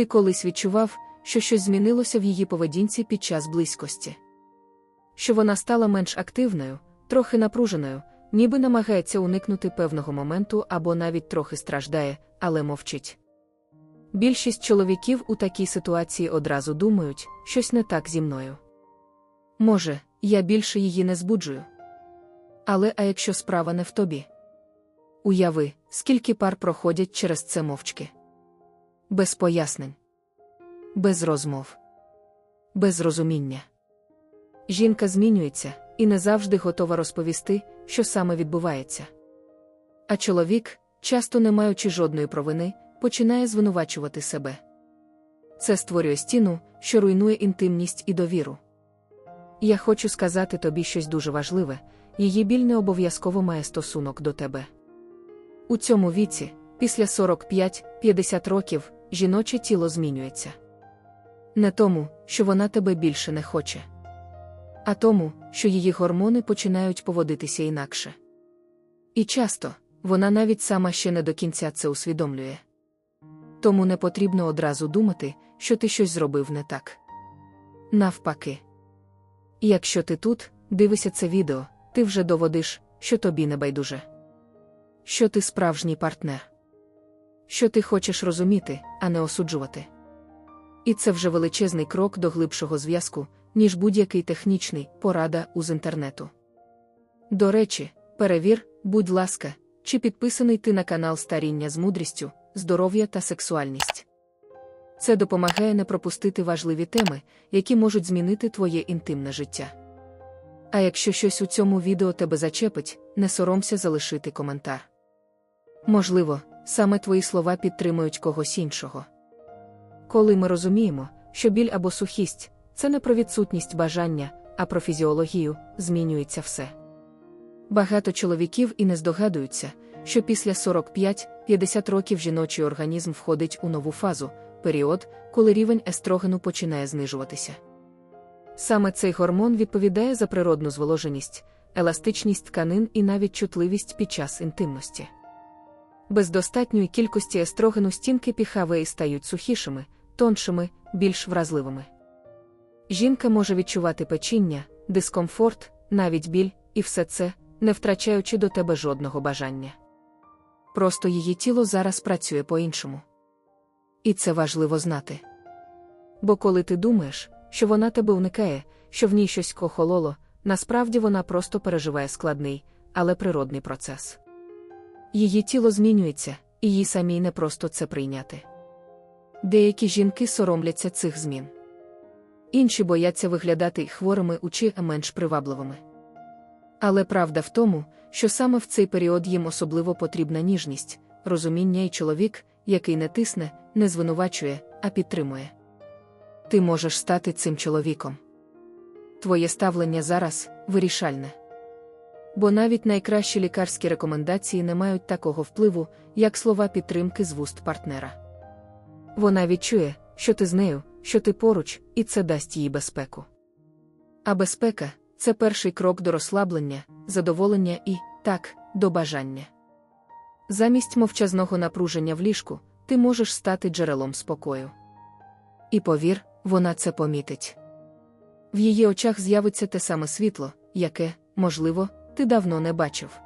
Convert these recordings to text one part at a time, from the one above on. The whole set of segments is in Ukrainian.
Ти колись відчував, що щось змінилося в її поведінці під час близькості. Що вона стала менш активною, трохи напруженою, ніби намагається уникнути певного моменту або навіть трохи страждає, але мовчить. Більшість чоловіків у такій ситуації одразу думають, щось не так зі мною. Може, я більше її не збуджую. Але а якщо справа не в тобі? Уяви, скільки пар проходять через це мовчки. Без пояснень, без розмов, без розуміння. Жінка змінюється і не завжди готова розповісти, що саме відбувається. А чоловік, часто не маючи жодної провини, починає звинувачувати себе. Це створює стіну, що руйнує інтимність і довіру. Я хочу сказати тобі щось дуже важливе її біль не обов'язково має стосунок до тебе. У цьому віці, після 45-50 років, жіноче тіло змінюється. Не тому, що вона тебе більше не хоче, а тому, що її гормони починають поводитися інакше. І часто вона навіть сама ще не до кінця це усвідомлює. Тому не потрібно одразу думати, що ти щось зробив не так. Навпаки. Якщо ти тут дивишся це відео, ти вже доводиш, що тобі не байдуже. Що ти справжній партнер. Що ти хочеш розуміти, а не осуджувати. І це вже величезний крок до глибшого зв'язку, ніж будь-який технічний порада уз інтернету. До речі, перевір, будь ласка, чи підписаний ти на канал Старіння з мудрістю, здоров'я та сексуальність. Це допомагає не пропустити важливі теми, які можуть змінити твоє інтимне життя. А якщо щось у цьому відео тебе зачепить, не соромся залишити коментар. Можливо, саме твої слова підтримують когось іншого. Коли ми розуміємо, що біль або сухість це не про відсутність бажання, а про фізіологію, змінюється все. Багато чоловіків і не здогадуються, що після 45-50 років жіночий організм входить у нову фазу, період, коли рівень естрогену починає знижуватися. Саме цей гормон відповідає за природну зволоженість, еластичність тканин і навіть чутливість під час інтимності. Без достатньої кількості естрогену стінки піхавеї стають сухішими, тоншими, більш вразливими. Жінка може відчувати печіння, дискомфорт, навіть біль, і все це, не втрачаючи до тебе жодного бажання. Просто її тіло зараз працює по-іншому. І це важливо знати. Бо коли ти думаєш, що вона тебе уникає, що в ній щось кохололо, насправді вона просто переживає складний, але природний процес. Її тіло змінюється, і їй самій не просто це прийняти. Деякі жінки соромляться цих змін. Інші бояться виглядати хворими чи менш привабливими. Але правда в тому, що саме в цей період їм особливо потрібна ніжність, розуміння і чоловік, який не тисне, не звинувачує, а підтримує. Ти можеш стати цим чоловіком. Твоє ставлення зараз вирішальне. Бо навіть найкращі лікарські рекомендації не мають такого впливу, як слова підтримки з вуст партнера. Вона відчує, що ти з нею, що ти поруч, і це дасть їй безпеку. А безпека це перший крок до розслаблення, задоволення і, так, до бажання. Замість мовчазного напруження в ліжку, ти можеш стати джерелом спокою. І повір, вона це помітить. В її очах з'явиться те саме світло, яке, можливо, ти давно не бачив.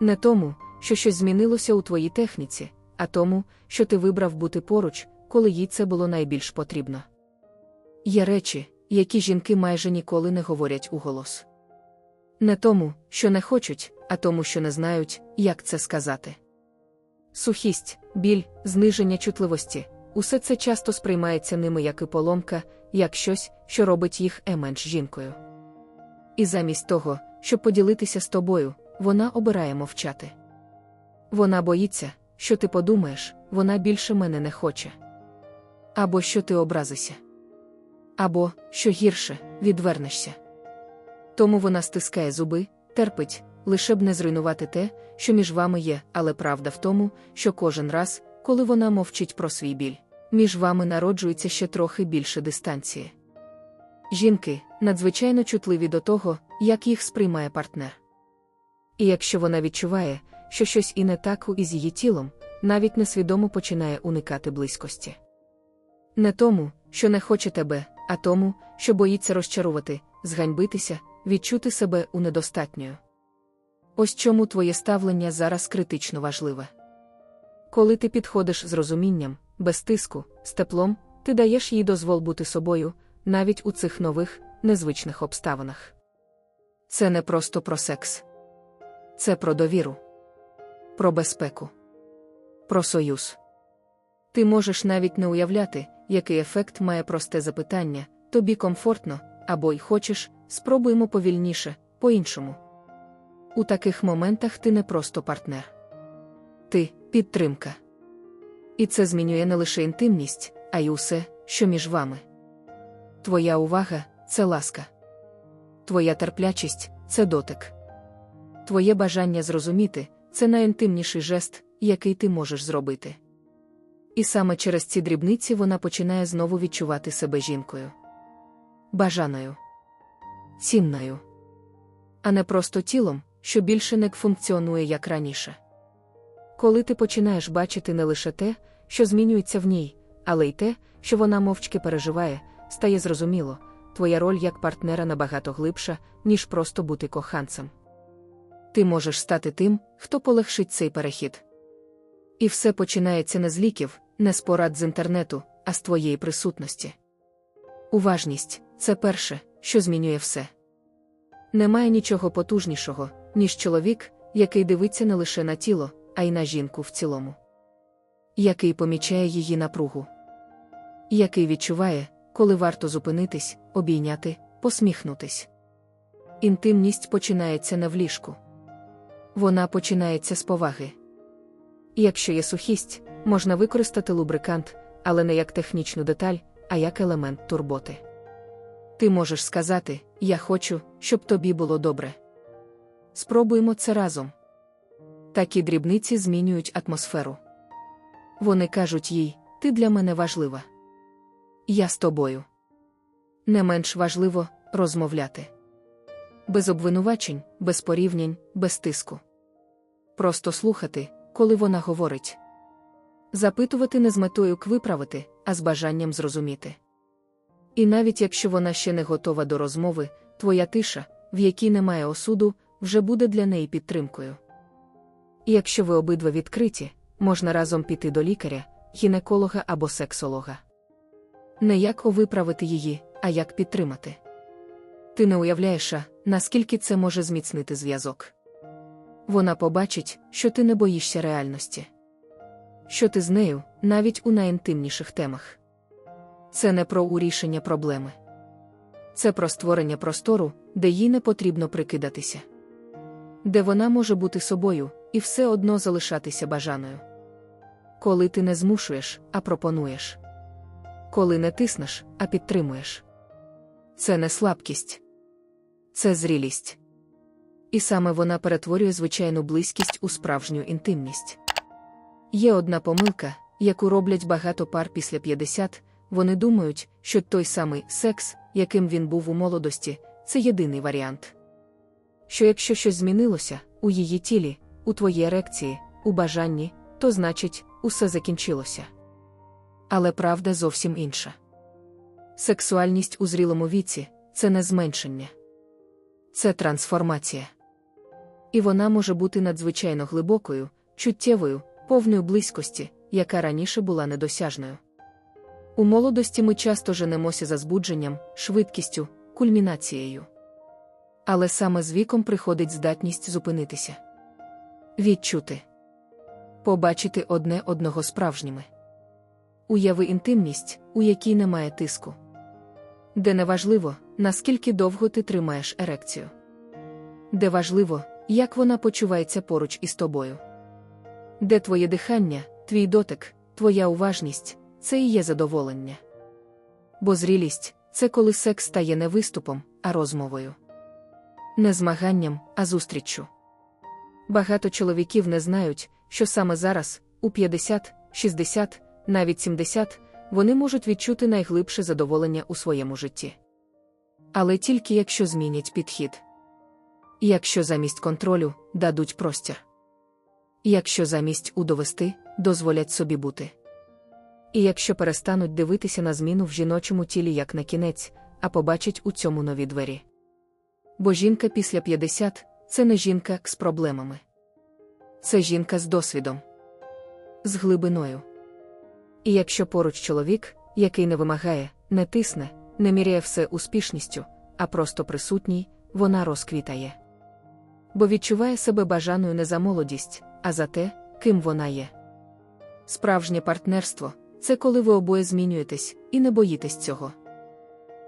Не тому, що щось змінилося у твоїй техніці, а тому, що ти вибрав бути поруч, коли їй це було найбільш потрібно. Є речі, які жінки майже ніколи не говорять уголос. Не тому, що не хочуть, а тому, що не знають, як це сказати. Сухість, біль, зниження чутливості усе це часто сприймається ними як і поломка, як щось, що робить їх е менш жінкою. І замість того, щоб поділитися з тобою, вона обирає мовчати. Вона боїться, що ти подумаєш, вона більше мене не хоче. Або що ти образишся. Або, що гірше, відвернешся. Тому вона стискає зуби, терпить, лише б не зруйнувати те, що між вами є, але правда в тому, що кожен раз, коли вона мовчить про свій біль, між вами народжується ще трохи більше дистанції. Жінки надзвичайно чутливі до того, як їх сприймає партнер. І якщо вона відчуває, що щось і не так із її тілом, навіть несвідомо починає уникати близькості. Не тому, що не хоче тебе, а тому, що боїться розчарувати, зганьбитися, відчути себе у недостатньою. Ось чому твоє ставлення зараз критично важливе. Коли ти підходиш з розумінням, без тиску, з теплом, ти даєш їй дозвол бути собою, навіть у цих нових, незвичних обставинах. Це не просто про секс, це про довіру, про безпеку, про союз. Ти можеш навіть не уявляти, який ефект має просте запитання тобі комфортно, або й хочеш, спробуємо повільніше, по-іншому. У таких моментах ти не просто партнер. Ти підтримка. І це змінює не лише інтимність, а й усе, що між вами. Твоя увага це ласка. Твоя терплячість це дотик. Твоє бажання зрозуміти це найінтимніший жест, який ти можеш зробити. І саме через ці дрібниці вона починає знову відчувати себе жінкою. Бажаною, цінною, а не просто тілом, що більше не функціонує як раніше. Коли ти починаєш бачити не лише те, що змінюється в ній, але й те, що вона мовчки переживає, стає зрозуміло, твоя роль як партнера набагато глибша, ніж просто бути коханцем. Ти можеш стати тим, хто полегшить цей перехід. І все починається не з ліків, не з порад з інтернету, а з твоєї присутності. Уважність це перше, що змінює все. Немає нічого потужнішого, ніж чоловік, який дивиться не лише на тіло, а й на жінку в цілому, який помічає її напругу, який відчуває, коли варто зупинитись, обійняти, посміхнутись. Інтимність починається не в ліжку. Вона починається з поваги. Якщо є сухість, можна використати лубрикант, але не як технічну деталь, а як елемент турботи. Ти можеш сказати: Я хочу, щоб тобі було добре. Спробуємо це разом. Такі дрібниці змінюють атмосферу. Вони кажуть їй: Ти для мене важлива. Я з тобою. Не менш важливо розмовляти. Без обвинувачень, без порівнянь, без тиску. Просто слухати, коли вона говорить. Запитувати не з метою виправити, а з бажанням зрозуміти. І навіть якщо вона ще не готова до розмови, твоя тиша, в якій немає осуду, вже буде для неї підтримкою. І якщо ви обидва відкриті, можна разом піти до лікаря, гінеколога або сексолога. Не як виправити її, а як підтримати. Ти не уявляєш, наскільки це може зміцнити зв'язок. Вона побачить, що ти не боїшся реальності. Що ти з нею, навіть у найінтимніших темах. Це не про урішення проблеми. Це про створення простору, де їй не потрібно прикидатися. Де вона може бути собою і все одно залишатися бажаною. Коли ти не змушуєш, а пропонуєш. Коли не тиснеш, а підтримуєш. Це не слабкість, це зрілість. І саме вона перетворює звичайну близькість у справжню інтимність. Є одна помилка, яку роблять багато пар після 50, вони думають, що той самий секс, яким він був у молодості, це єдиний варіант. Що якщо щось змінилося у її тілі, у твоїй ерекції, у бажанні, то значить, усе закінчилося. Але правда зовсім інша. Сексуальність у зрілому віці це не зменшення, це трансформація. І вона може бути надзвичайно глибокою, чуттєвою, повною близькості, яка раніше була недосяжною. У молодості ми часто женемося за збудженням, швидкістю, кульмінацією. Але саме з віком приходить здатність зупинитися, відчути, побачити одне одного справжніми. Уяви інтимність, у якій немає тиску. Де не важливо, наскільки довго ти тримаєш ерекцію. Де важливо, як вона почувається поруч із тобою. Де твоє дихання, твій дотик, твоя уважність це і є задоволення. Бо зрілість це коли секс стає не виступом, а розмовою. Не змаганням, а зустріччю. Багато чоловіків не знають, що саме зараз, у 50, 60, навіть 70, вони можуть відчути найглибше задоволення у своєму житті. Але тільки якщо змінять підхід. Якщо замість контролю дадуть простір. Якщо замість удовести дозволять собі бути. І якщо перестануть дивитися на зміну в жіночому тілі як на кінець, а побачать у цьому нові двері. Бо жінка після 50 це не жінка з проблемами. Це жінка з досвідом, з глибиною. І якщо поруч чоловік, який не вимагає, не тисне, не міряє все успішністю, а просто присутній, вона розквітає. Бо відчуває себе бажаною не за молодість, а за те, ким вона є. Справжнє партнерство це коли ви обоє змінюєтесь і не боїтесь цього.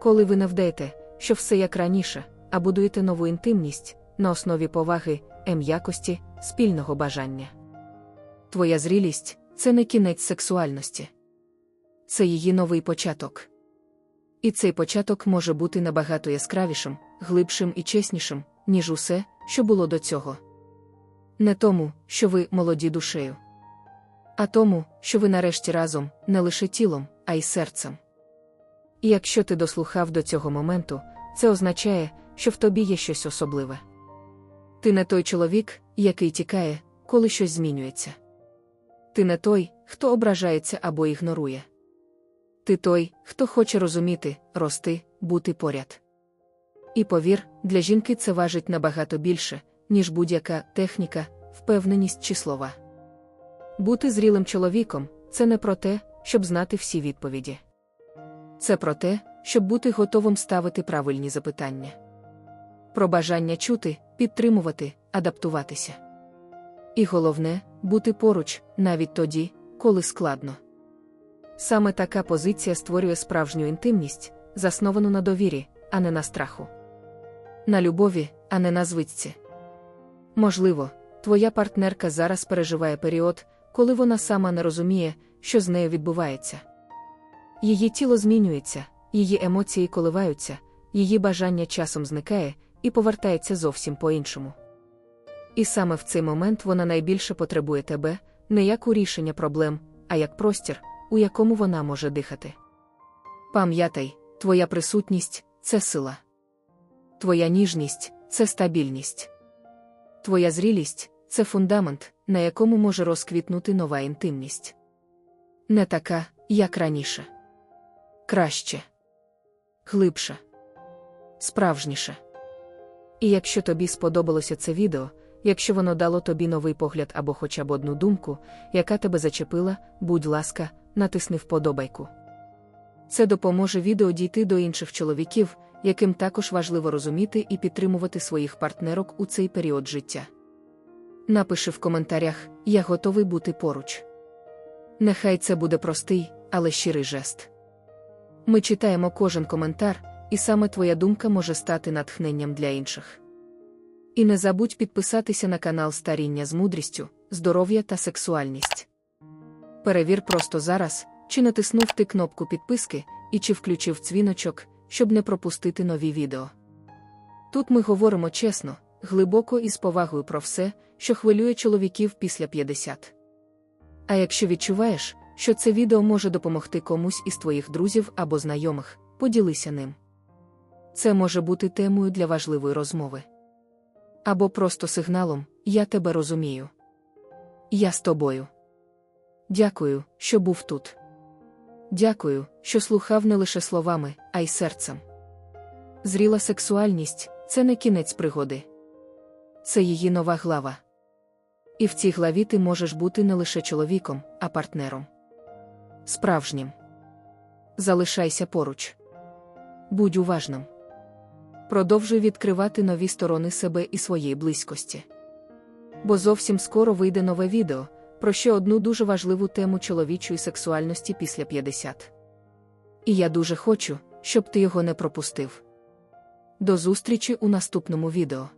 Коли ви не вдаєте, що все як раніше, а будуєте нову інтимність на основі поваги, ем'якості, спільного бажання. Твоя зрілість це не кінець сексуальності, це її новий початок. І цей початок може бути набагато яскравішим, глибшим і чеснішим, ніж усе, що було до цього. Не тому, що ви молоді душею, а тому, що ви нарешті разом не лише тілом, а й серцем. І якщо ти дослухав до цього моменту, це означає, що в тобі є щось особливе. Ти не той чоловік, який тікає, коли щось змінюється. Ти не той, хто ображається або ігнорує. Ти той, хто хоче розуміти, рости, бути поряд. І повір, для жінки це важить набагато більше, ніж будь-яка техніка, впевненість чи слова. Бути зрілим чоловіком це не про те, щоб знати всі відповіді. Це про те, щоб бути готовим ставити правильні запитання. Про бажання чути, підтримувати, адаптуватися. І головне бути поруч, навіть тоді, коли складно. Саме така позиція створює справжню інтимність, засновану на довірі, а не на страху. На любові, а не на звичці. Можливо, твоя партнерка зараз переживає період, коли вона сама не розуміє, що з нею відбувається. Її тіло змінюється, її емоції коливаються, її бажання часом зникає і повертається зовсім по-іншому. І саме в цей момент вона найбільше потребує тебе, не як у рішення проблем, а як простір, у якому вона може дихати. Пам'ятай, твоя присутність це сила. Твоя ніжність це стабільність. Твоя зрілість це фундамент, на якому може розквітнути нова інтимність. Не така, як раніше. Краще, глибше, справжніше. І якщо тобі сподобалося це відео, якщо воно дало тобі новий погляд або хоча б одну думку, яка тебе зачепила, будь ласка, натисни вподобайку. Це допоможе відео дійти до інших чоловіків, яким також важливо розуміти і підтримувати своїх партнерок у цей період життя. Напиши в коментарях, я готовий бути поруч. Нехай це буде простий, але щирий жест. Ми читаємо кожен коментар, і саме твоя думка може стати натхненням для інших. І не забудь підписатися на канал Старіння з мудрістю, здоров'я та сексуальність. Перевір просто зараз, чи натиснув ти кнопку підписки і чи включив дзвіночок, щоб не пропустити нові відео. Тут ми говоримо чесно, глибоко і з повагою про все, що хвилює чоловіків після 50. А якщо відчуваєш, що це відео може допомогти комусь із твоїх друзів або знайомих, поділися ним. Це може бути темою для важливої розмови. Або просто сигналом Я тебе розумію. Я з тобою. Дякую, що був тут. Дякую, що слухав не лише словами, а й серцем. Зріла сексуальність це не кінець пригоди. Це її нова глава. І в цій главі ти можеш бути не лише чоловіком, а партнером. Справжнім. Залишайся поруч. Будь уважним. Продовжуй відкривати нові сторони себе і своєї близькості. Бо зовсім скоро вийде нове відео про ще одну дуже важливу тему чоловічої сексуальності після 50. І я дуже хочу, щоб ти його не пропустив. До зустрічі у наступному відео.